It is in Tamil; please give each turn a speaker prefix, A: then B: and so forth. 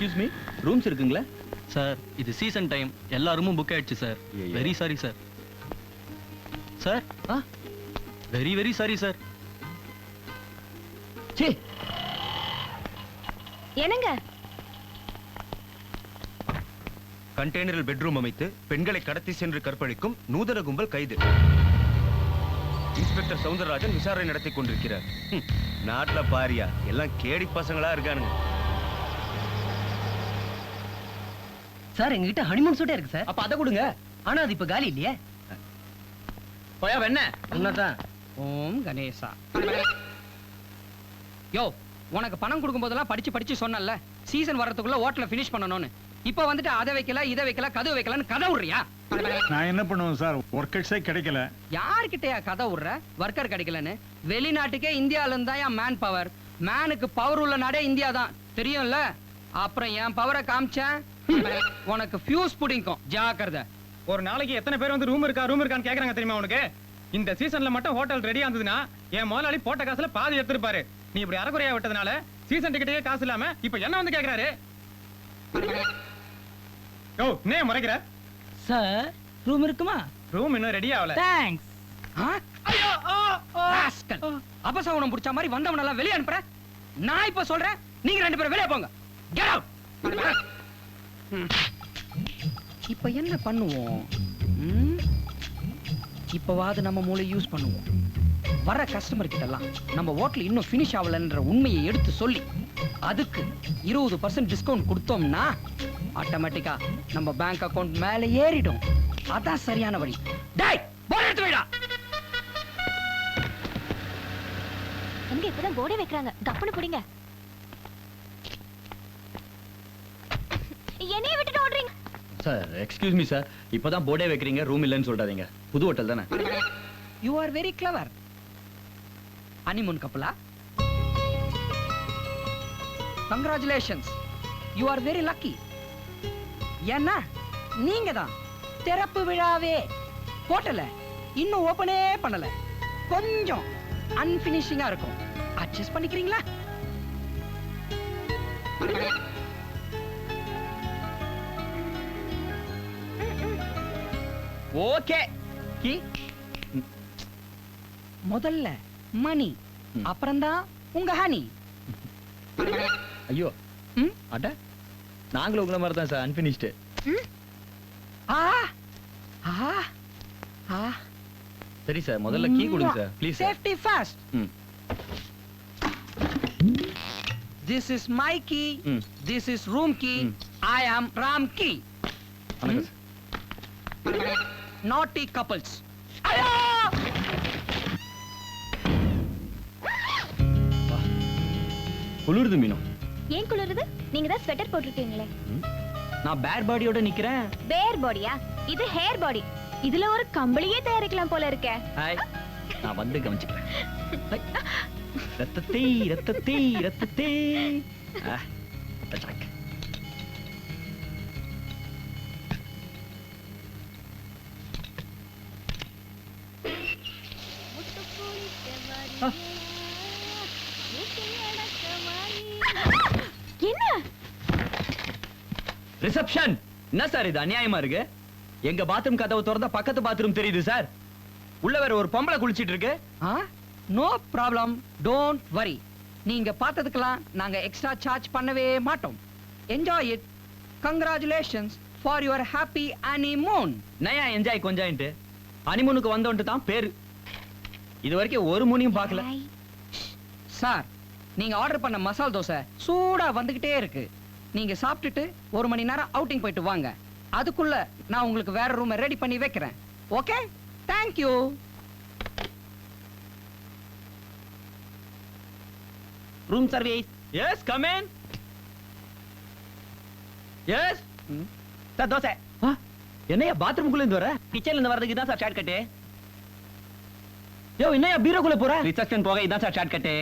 A: எக்ஸ்கியூஸ் மீ ரூம்ஸ் இருக்குங்களா?
B: சார் இது சீசன் டைம் எல்லா ரூமும் புக் ஆயிடுச்சு சார்
A: ஐயையோ.
B: வெரி சாரி சார் சார் ஆ? வெரி வெரி சாரி சார்
A: சே
C: என்னங்க?
D: கண்டெய்னரில் பெட்ரூம் அமைத்து பெண்களை கடத்தி சென்று கற்பழிக்கும் நூதன கும்பல் கைது. இன்ஸ்பெக்டர் சவுந்தரராஜன் விசாரணை நடத்தி கொண்டிருக்கிறார். ஹம், நாட்டுல பாரியா. எல்லாம் கேடி பசங்களா இருக்கானுங்க.
E: சார் எங்ககிட்ட ஹனிமூன் சூட்டே இருக்கு சார்.
A: அப்ப அதை கொடுங்க.
E: ஆனா அது இப்ப காலி இல்லையே.
A: போயா வெண்ண
E: உன்னதான்
F: ஓம் கணேசா. யோ உனக்கு பணம் கொடுக்கும் போதெல்லாம் படிச்சு படிச்சு சொன்னல சீசன் வர்றதுக்குள்ள ஹோட்டல ஃபினிஷ் பண்ணணும்னு. இப்போ வந்துட்டு அதை வைக்கல இதை வைக்கல கதை வைக்கலன்னு கதை விடுறியா?
G: நான் என்ன பண்ணுவேன் சார்? ஒர்க்கர்ஸே கிடைக்கல.
F: யார்கிட்டயா கதை விடுற? ஒர்க்கர் கிடைக்கலன்னு. வெளிநாட்டுக்கே இந்தியால இருந்தா என் மேன் பவர் மேனுக்கு பவர் உள்ள நாடே இந்தியா தான் தெரியும்ல? அப்புறம் என் பவரை காமிச்சேன். உனக்கு ஃபியூஸ் புடிங்கும் ஜாக்கிரதை.
H: ஒரு நாளைக்கு எத்தனை பேர் வந்து ரூம் இருக்கா ரூம் இருக்கான்னு கேக்குறாங்க தெரியுமா உனக்கு? இந்த சீசன்ல மட்டும் ஹோட்டல் ரெடியா இருந்ததுன்னா என் முதலாளி போட்ட காசுல பாதி எடுத்திருப்பாரு. நீ இப்படி அறகுறையா விட்டதுனால சீசன் டிக்கெட்டே காசு இல்லாம இப்ப என்ன வந்து கேக்குறாரு? ஓ என்ன முறைக்கிற?
E: சார் ரூம் இருக்குமா?
H: ரூம் இன்னும் ரெடி ஆகல.
E: தேங்க்ஸ்.
F: அபசகுணம் புடிச்ச மாதிரி வந்தவனெல்லாம் வெளிய அனுப்புற. நான் இப்ப சொல்றேன் நீங்க ரெண்டு பேரும் வெளிய போங்க. Get out. ம். இப்ப என்ன பண்ணுவோம்? இப்போவாது இப்பவாது நம்ம மூளை யூஸ் பண்ணுவோம். வர கஸ்டமர் கிட்டலாம் நம்ம ஹோட்டல் இன்னும் ஃபினிஷ் ஆகலன்ற உண்மையை எடுத்து சொல்லி அதுக்கு இருபது பர்சன்ட் டிஸ்கவுண்ட் கொடுத்தோம்னா ஆட்டோமேட்டிக்கா நம்ம பேங்க் அக்கவுண்ட் மேலே ஏறிடும். அதான் சரியான வழி. டேய் போன் எடுத்து வைடா.
C: எங்க இப்பதான் போர்டே வைக்கிறாங்க. கப்புனு பிடிங்க. என்னைய விட்டுட்டு ஓடுறீங்க?
A: சார் எக்ஸ்கியூஸ் மீ சார் இப்பதான் போர்டே வைக்கிறீங்க ரூம் இல்லைன்னு சொல்றாதீங்க. புது ஹோட்டல் தானே?
F: You are very clever honeymoon கப்பலா congratulations you are very lucky ஏன்னா நீங்க தான் திறப்பு விழாவே ஹோட்டல இன்னும் ஓபனே பண்ணல. கொஞ்சம் அன்பினிஷிங்கா இருக்கும். அட்ஜஸ்ட் பண்ணிக்கிறீங்களா?
A: ஓகே. கி.
F: முதல்ல மணி. அப்புறம்தான் உங்க ஹனி.
A: ஐயோ? அட நாங்களும் உங்களை மாதிரி தான் சார் அன்பினிஷ்டு
F: ஆ ஆ ஆ.
A: சரி சார் முதல்ல கீ கொடுங்க sir please
F: safety first this is my. Key this is room key. I am Ramki
A: வணக்கம் சார்.
F: நாட்டி கப்பல்ஸ்
A: குளிருது மீனும்
C: ஏன் குளிருது? நீங்க தான் ஸ்வெட்டர் போட்டிருக்கீங்களே
A: நான் பேர் பாடியோட நிக்கிறேன்.
C: பேர் பாடியா இது ஹேர் பாடி இதுல ஒரு கம்பளியே தயாரிக்கலாம் போல இருக்கே.
A: நான் வந்து கவனிச்சுக்கிறேன். ரத்தத்தை ரத்தத்தை ரத்தத்தை.
C: என்ன?
A: ரிசப்ஷன் என்ன சார் இது? அநியாயமா இருக்கு? எங்க பாத்ரூம் கதவு திறந்தா பக்கத்து பாத்ரூம் தெரியுது சார். உள்ள வேற ஒரு பொம்பளை குளிச்சிட்டு இருக்கு.
F: ஆ? நோ ப்ராப்ளம் டோன்ட் வரி நீங்க பார்த்ததுக்கெல்லாம் நாங்க எக்ஸ்ட்ரா சார்ஜ் பண்ணவே மாட்டோம். Enjoy it congratulations for your happy honeymoon
A: Naya enjoy கொஞ்சாயின்ட்டு? அனிமூனுக்கு வந்தோன்ட்டு தான் பேரு இது வரைக்கும் ஒரு முனியும் பார்க்கல.
F: சார் நீங்க ஆர்டர் பண்ண மசால் தோசை சூடா வந்துகிட்டே இருக்கு. நீங்க சாப்பிட்டுட்டு ஒரு மணி நேரம் அவுட்டிங் போயிட்டு வாங்க. அதுக்குள்ள நான் உங்களுக்கு வேற ரூமை ரெடி பண்ணி வைக்கிறேன். Okay thank you
A: room service yes come in yes sir dosa. என்னையா பாத்ரூம்குள்ள இருந்து வர? கிச்சன்ல இருந்து வரதுக்கு தான் சார் ஷார்ட் கட்டு யோ என்னையா பீரோக்குள்ள போற? ரிசப்ஷன் போக இதான் சார் ஷார்ட் கட்டு